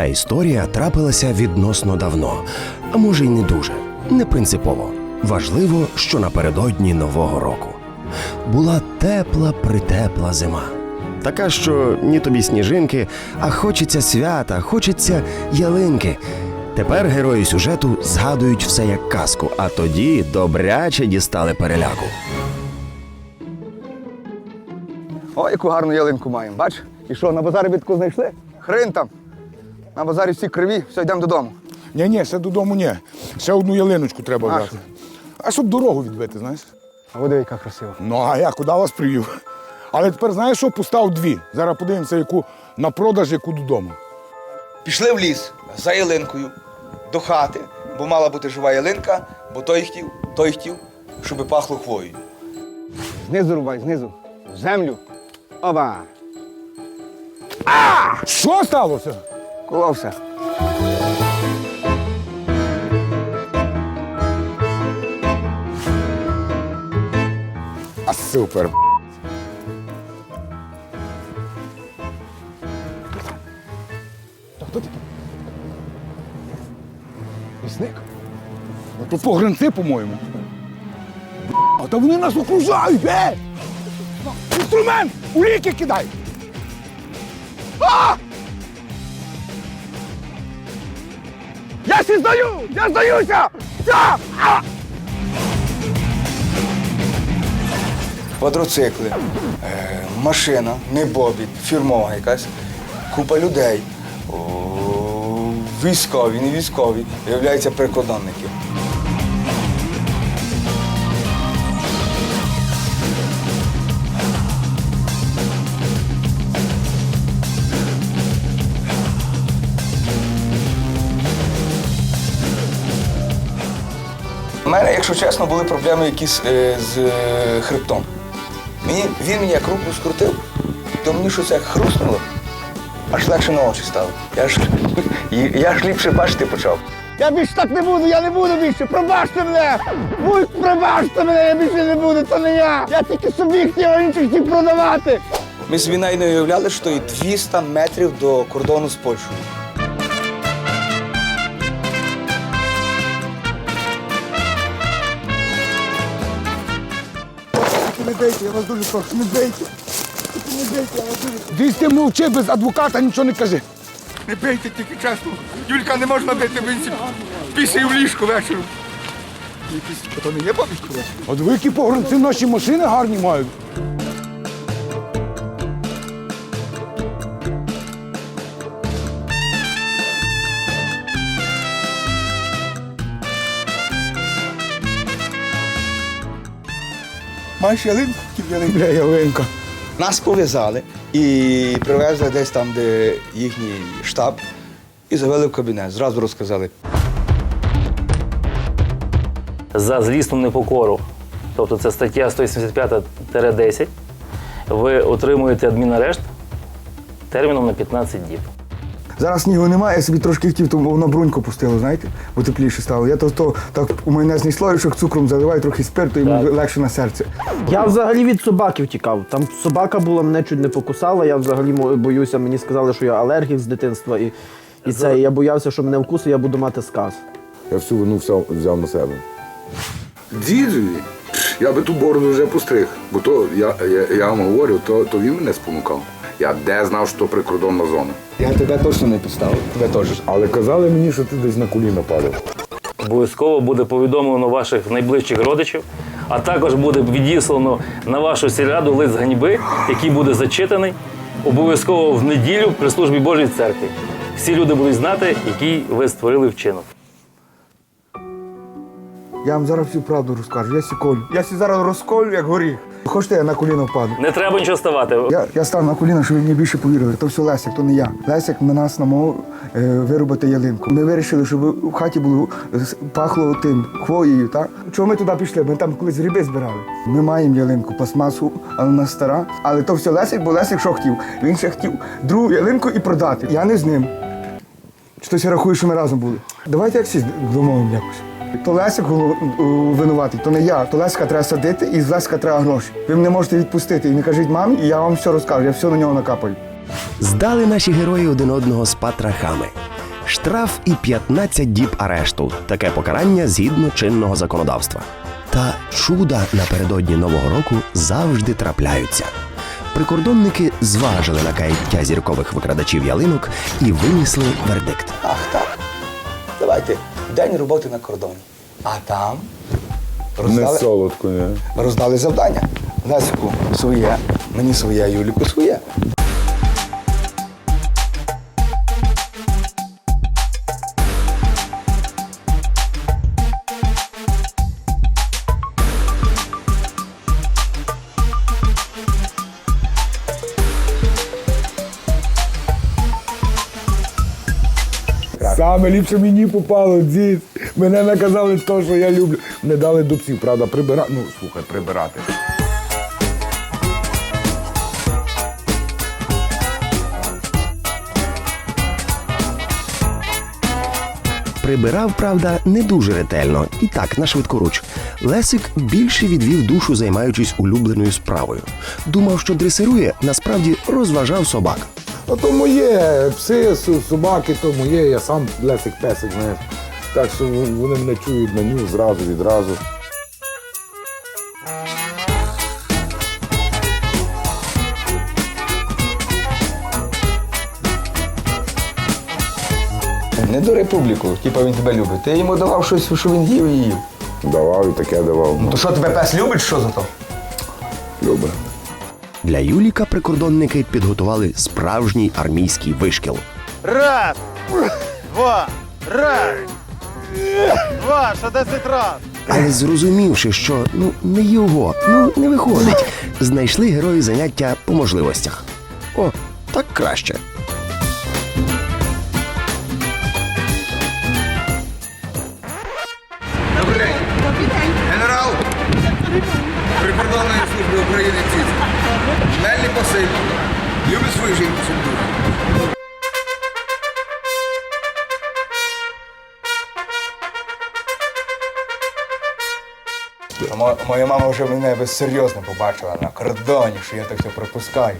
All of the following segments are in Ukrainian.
Ця історія трапилася відносно давно, а може й не дуже, не принципово. Важливо, що напередодні Нового року була тепла притепла зима. Така, що ні тобі сніжинки, а хочеться свята, хочеться ялинки. Тепер герої сюжету згадують все як казку, а тоді добряче дістали переляку. О, яку гарну ялинку маємо, бач? І що, на базарі бітку знайшли? Хрин там. На базарі всі криві, все, йдемо додому. Ні, ні, ще додому ні. Ще одну ялиночку треба А взяти. що? А щоб дорогу відбити, знаєш? А води, яка красива. Ну, а я куди вас привів? Але тепер знаєш що? Постав дві. Зараз подивимося, яку на продаж, яку додому. Пішли в ліс за ялинкою до хати, бо мала бути жива ялинка, бо той хотів, той хотів, щоб пахло хвоєю. Знизу рубай, знизу. В землю. Оба. Що сталося? Коловся. А супер. Лісник? Ну, то погранці, по-моєму. А та вони нас окружають, е! Інструмент! У ліки кидай! Сі здаю! Я здаюся! Все! Квадроцикли, е, машина, не бобі, фірмова якась, купа людей. Військові, не військові, виявляються прикордонники. Якщо чесно, були проблеми якісь е, з е, хребтом. Мені, він мені як руку скрутив, то мені щось як хрустнуло, аж легше на очі стало. Я ж, я ж ліпше бачити почав. Я більше так не буду, я не буду більше. Пробачте мене! Будь, пробачте мене, я більше не буду, то не я. Я тільки собі хотів, а інших хотів продавати. Ми навіть не уявляли, що і 200 метрів до кордону з Польщею. Бейте, я вас дуже прошу, не бейте. Не бейте, я вас дуже Десь ти мовчи без адвоката, нічого не кажи. Не бейте тільки чесно. Юлька не можна бити, він після в ліжку вечором. То не є бабічко? От ви які погранці наші машини гарні мають. Маєш ялинку? ялинку. Бля, ялинка. Нас пов'язали і привезли десь там, де їхній штаб, і завели в кабінет. Зразу розказали. за злісну непокору, тобто це стаття 185-10, ви отримуєте адмінарешт терміном на 15 діб. Зараз снігу немає, я собі трошки хотів, то воно бруньку пустило, знаєте, бо тепліше стало. Я то, то так у майонезний слоєчок цукром заливаю, трохи спирту, і йому Так. легше на серце. Я взагалі від собаки втікав. Там собака була, мене чуть не покусала. Я взагалі боюся, мені сказали, що я алергік з дитинства. І, і це, і я боявся, що мене вкусить, я буду мати сказ. Я всю вину взяв, взяв на себе. Дідові, я би ту бороду вже постриг, бо то я, я, я вам говорю, то, то він мене спонукав. Я де знав, що прикордонна зона. Я тебе точно не підставив, тебе теж. Але казали мені, що ти десь на коліна падав. Обов'язково буде повідомлено ваших найближчих родичів, а також буде відіслано на вашу сільраду лист ганьби, який буде зачитаний обов'язково в неділю при службі Божій церкві. Всі люди будуть знати, який ви створили вчинок. Я вам зараз всю правду розкажу. Я сі колю. Я сі зараз розколю, як горіх. Хочете, я на коліно впаду. Не треба нічого ставати. Я, я став на коліна, щоб ви мені більше повірили. То все Лесик, то не я. Лесик на нас намов е, вирубати ялинку. Ми вирішили, щоб в хаті було е, пахло тим хвоєю. Так? Чого ми туди пішли? Ми там колись гриби збирали. Ми маємо ялинку, пластмасу, але вона стара. Але то все Лесик, бо Лесик що хотів? Він ще хотів другу ялинку і продати. Я не з ним. Чи хтось рахує, що ми разом були? Давайте як всі домовимо якось. То Лесик у- винуватий, то не я. То Леська треба садити і з Леська треба гроші. Ви мене можете відпустити і не кажіть мамі, і я вам все розкажу, я все на нього накапаю. Здали наші герої один одного з патрахами. Штраф і 15 діб арешту таке покарання згідно чинного законодавства. Та чуда напередодні нового року завжди трапляються. Прикордонники зважили на каяття зіркових викрадачів ялинок і винесли вердикт. Ах так. Давайте, день роботи на кордоні. А там Не роздали, солодко, не. роздали завдання. Насіку своє, мені своє, Юліку своє. Саме ліпше мені попало, дід. Мене наказали те, що я люблю. Не дали до псів, правда, прибирати. Ну, слухай, прибирати. Прибирав, правда, не дуже ретельно, і так на швидкоруч. Лесик більше відвів душу, займаючись улюбленою справою. Думав, що дресирує, насправді розважав собак. А то моє, пси, собаки, то моє, я сам лесик песик, знаєш. Так що вони мене чують на ню зразу відразу. Не до республіку, типа він тебе любить. Ти йому давав щось, що він їв і їв. Давав і таке давав. То що тебе пес любить, що за то? Любить. Для Юліка прикордонники підготували справжній армійський вишкіл. Раз, два, раз, два, ще десять раз. Але зрозумівши, що ну не його, ну не виходить, знайшли герої заняття по можливостях. О, так краще. Мельник Любить свою жінку дуже. А мо- Моя мама вже мене би серйозно побачила на кордоні, що я так все пропускаю.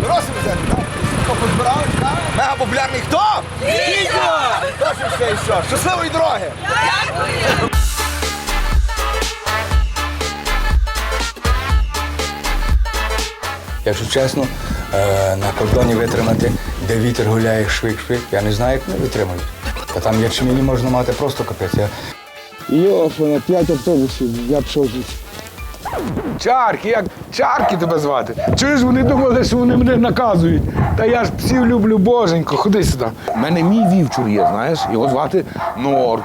Дорослі взяти, так? Хто позбирали, так? Мега популярний хто? Хто що ще і що? Щасливої дороги! Якщо чесно, е, на кордоні витримати, де вітер гуляє швик-швик, я не знаю, як вони витримують. Та там ячмені можна мати просто капець. Я... Йофана, п'ять автобусів, я пішов звідси. Чарки, як чарки тебе звати. Чуєш, вони думали, що вони мене наказують. Та я ж псів люблю, боженько, ходи сюди. У мене мій вівчур є, знаєш, його звати Норд.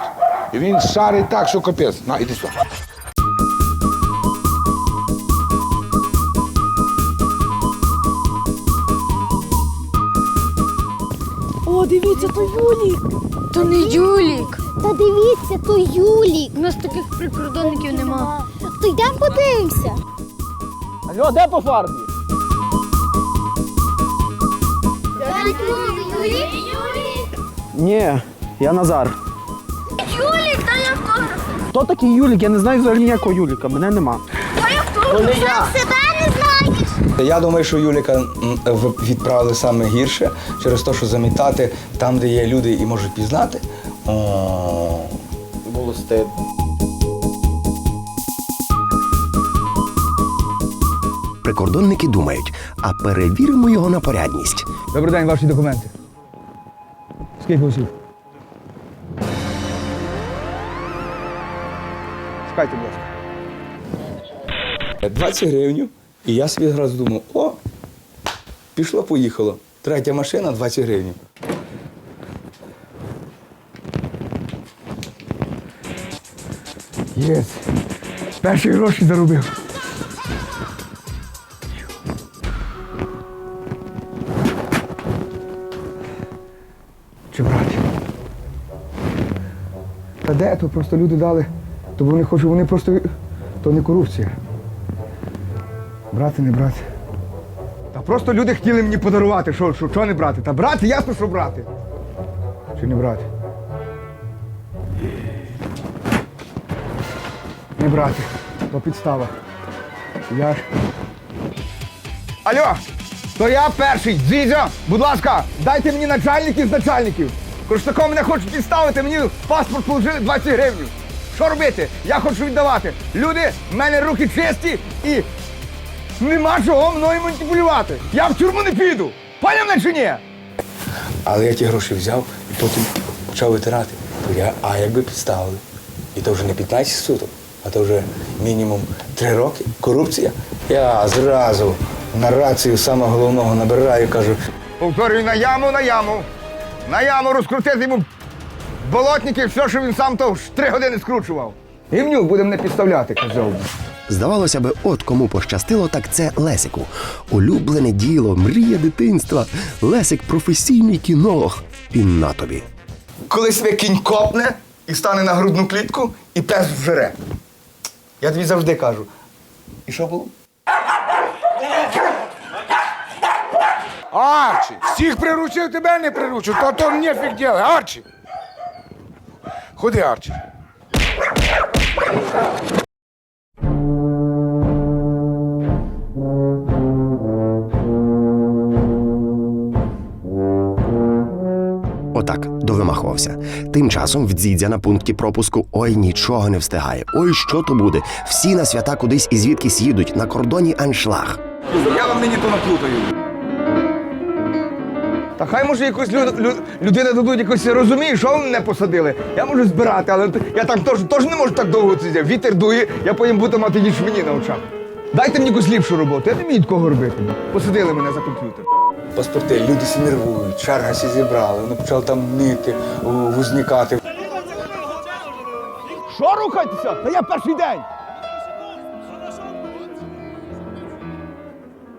І він шарить так, що капець. На, іди сюди. Дивіться, то Юлік. То не Юлік. Та дивіться, то Юлік. У нас таких прикордонників нема. То йдемо подивимося. Алло, де по фарбі? Юлік? Ні, я Назар. Юлік, дай автограф. Хто такий Юлік? Я не знаю взагалі ніякого Юліка, мене нема. Дай автограф. я. Себе не знаєш. Я думаю, що Юліка в- відправили саме гірше через те, що замітати там, де є люди і можуть пізнати. О, Було стидно. Прикордонники думають, а перевіримо його на порядність. Добрий день, ваші документи. Скільки усіх? Чекайте, будь ласка. 20 гривень. І я собі одразу думав, о, пішло, поїхало. Третя машина 20 гривень. Єс. Перші гроші заробив. Чи брати? Та де? То просто люди дали. То вони хочуть, вони просто. То не корупція. Брати, не брати. Та просто люди хотіли мені подарувати. Що, що, що не брати? Та брати, ясно, що брати. Чи не брати? Не брати. То підстава. Я ж. Алло, то я перший. Дзізьо, будь ласка, дайте мені начальників з начальників. Коштаком мене хочуть підставити, мені паспорт положили 20 гривень. Що робити? Я хочу віддавати. Люди, в мене руки чисті і нема чого мною маніпулювати. Я в тюрму не піду. Поняв мене чи ні? Але я ті гроші взяв і потім почав витирати. То я, а якби підставили? І то вже не 15 суток, а то вже мінімум 3 роки. Корупція. Я зразу на рацію самого головного набираю, кажу, Повторюю, на яму, на яму. На яму розкрутити йому болотники, все, що він сам то ж три години скручував. Гівнюк буде мене підставляти, казав. Здавалося би, от кому пощастило, так це Лесику. Улюблене діло, мрія дитинства. Лесик професійний кінолог. І на тобі. коли себе кінь копне і стане на грудну клітку, і пес вжере. Я тобі завжди кажу. І що було? Арчі, всіх приручив, тебе не приручив, то то нефіг ділай, Арчі. Ходи, Арчі. Довимахувався. Тим часом в дзідзя на пункті пропуску ой нічого не встигає. Ой, що то буде? Всі на свята кудись і звідкись їдуть на кордоні аншлаг. Я вам нині то наплутаю. Та хай може якусь лю, лю, людина дадуть якось розуміє, що ви мене посадили. Я можу збирати, але я там теж не можу так довго сидіти. Вітер дує, я потім буду мати ніч мені на очах. Дайте мені якусь ліпшу роботу, я не вмію такого робити. Посадили мене за комп'ютер. Паспорти, люди всі нервують, черга всі зібрали, вони почали там нити, вузникати. Що рухайтеся? Та я перший день.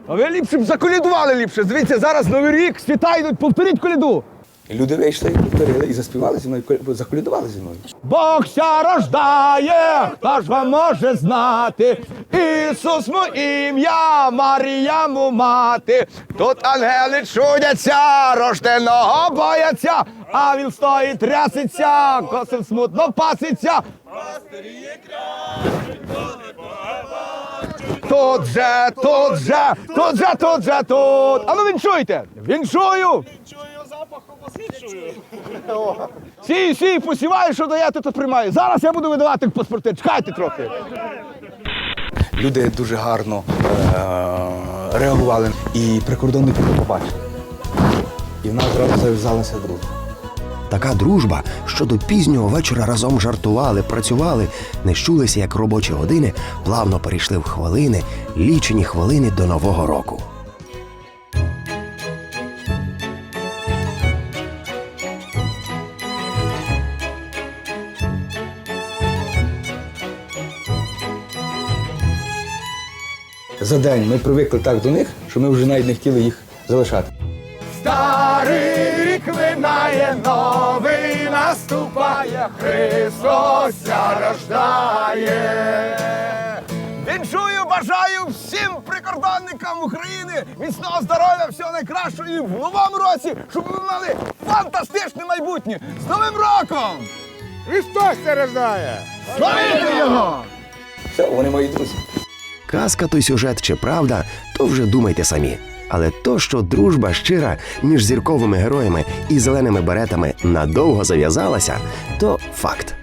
А ви ліпше б заколядували ліпше. Дивіться, зараз новий рік, світа йдуть, повторіть коляду. І люди вийшли, і повторили, і заспівали зі мною, заколядували зі мною. Бог ся рождає, хто ж вам може знати? Ісус му ім'я, Марія му мати. Тут ангели чудяться, рожденого бояться, а він стоїть трясеться, косим смутно паситься. Тут же, тут же, тут же, тут же, тут. А ну віншуйте! Віншую! Сій, сій, посіваю, що даєте, то приймаю. Зараз я буду видавати паспорти. Чекайте трохи. Люди дуже гарно е- реагували. І прикордонники це побачили. І в нас одразу зав'язалася дружба. Така дружба, що до пізнього вечора разом жартували, працювали, не щулися як робочі години, плавно перейшли в хвилини, лічені хвилини до Нового року. За день ми привикли так до них, що ми вже навіть не хотіли їх залишати. Старий рік минає, новий наступає, Христос рождає. Віншую, бажаю всім прикордонникам України міцного здоров'я, всього найкращого і в новому році, щоб ви мали фантастичне майбутнє. З Новим роком! Христос рождає. Славімо його! Все, вони мої друзі. Казка той сюжет чи правда, то вже думайте самі. Але то, що дружба щира між зірковими героями і зеленими беретами надовго зав'язалася, то факт.